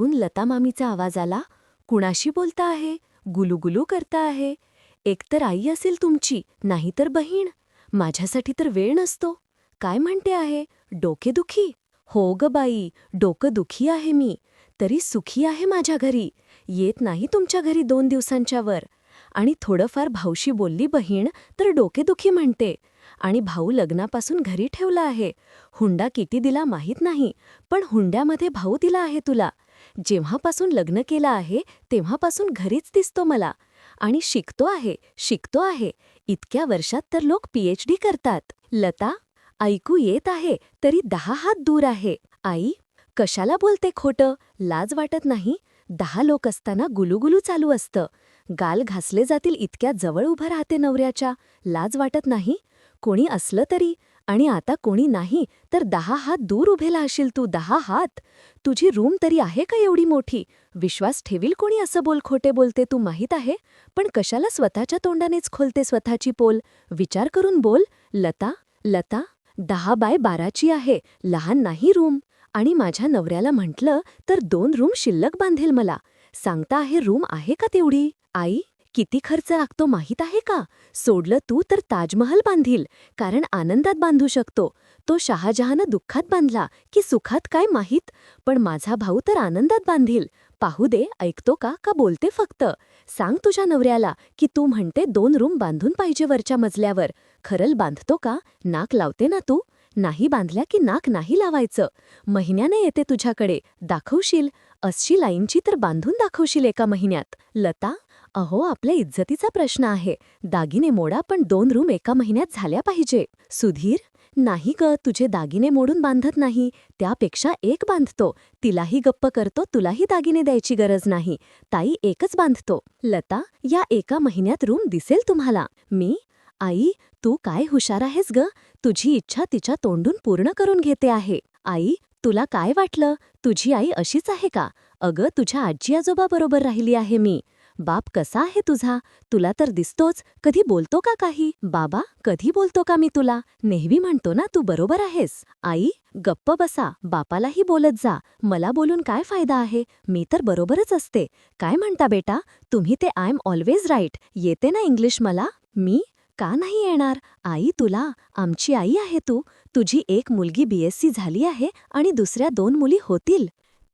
मागून लता मामीचा आवाज आला कुणाशी बोलता आहे? गुलुगुलू करता आहे? एकतर आई असेल तुमची नाहीतर बहीण. माझ्यासाठी तर वेळ नसतो. काय म्हणते आहे? डोकेदुखी हो ग बाई डोकं दुखी आहे मी. तरी सुखी आहे माझ्या घरी. येत नाही तुमच्या घरी दोन दिवसांच्यावर. आणि थोडंफार भाऊशी बोलली बहीण तर डोकेदुखी म्हणते. आणि भाऊ लग्नापासून घरी ठेवला आहे. हुंडा किती दिला माहीत नाही पण हुंड्यामध्ये भाऊ दिला आहे तुला. जेव्हापासून लग्न केलं आहे तेव्हापासून घरीच दिसतो मला. आणि शिकतो आहे शिकतो आहे. इतक्या वर्षात तर लोक पीएचडी करतात. लता ऐकू येत आहे तरी दहा हात दूर आहे. आई कशाला बोलते खोटं? लाज वाटत नाही. दहा लोक असताना गुलुगुलू चालू असतं. गाल घासले जातील इतक्या जवळ उभं राहते नवऱ्याच्या. लाज वाटत नाही. कोणी असलं तरी आणि आता कोणी नाही तर दहा हात दूर उभेला राहशील तू दहा हात. तुझी रूम तरी आहे का एवढी मोठी? विश्वास ठेवील कोणी असं बोल खोटे बोलते तू माहीत आहे? पण कशाला स्वतःच्या तोंडानेच खोलते स्वतःची पोल? विचार करून बोल. लता लता दहा बाय बाराची आहे लहान नाही रूम. आणि माझ्या नवऱ्याला म्हटलं तर दोन रूम शिल्लक बांधेल मला. सांगता आहे रूम आहे का तेवढी? आई? किती खर्च लागतो माहीत आहे का? सोडलं तू तर ताजमहल बांधील कारण आनंदात बांधू शकतो. तो शहाजहानं दुःखात बांधला की सुखात काय माहीत? पण माझा भाऊ तर आनंदात बांधील. पाहू दे ऐकतो का? का बोलते फक्त? सांग तुझ्या नवऱ्याला की तू म्हणते दोन रूम बांधून पाहिजे वरच्या मजल्यावर. खरल बांधतो का? नाक लावते ना तू. नाही बांधल्या की नाक नाही लावायचं. महिन्याने येते तुझ्याकडे. दाखवशील? असशी लाईनची तर बांधून दाखवशील एका महिन्यात. लता अहो आपल्या इज्जतीचा प्रश्न आहे. दागिने मोडा पण दोन रूम एका महिन्यात झाल्या पाहिजे. सुधीर नाही ग तुझे दागिने मोडून बांधत नाही. त्यापेक्षा एक बांधतो. तिलाही गप्प करतो तुलाही दागिने द्यायची गरज नाही. ताई एकच बांधतो. लता या एका महिन्यात रूम दिसेल तुम्हाला. मी आई तू काय हुशार आहेस ग? तुझी इच्छा तिच्या तोंडून पूर्ण करून घेते आहे. आई तुला काय वाटलं? तुझी आई अशीच आहे का? अगं तुझ्या आजी आजोबा बरोबर राहिली आहे मी. बाप कसा आहे तुझा? तुला तर दिसतोच. कधी बोलतो का काही? बाबा कधी बोलतो का मी तुला? नेहमी म्हणतो ना तू बरोबर आहेस. आई गप्प बसा. बापालाही बोलत जा. मला बोलून काय फायदा आहे? मी तर बरोबरच असते. काय म्हणता बेटा? तुम्ही ते आय एम ऑलवेज राईट. येते ना इंग्लिश मला? मी? का नाही येणार? आई तुला आमची आई आहे तू. तुझी एक मुलगी बीएससी झाली आहे आणि दुसऱ्या दोन मुली होतील.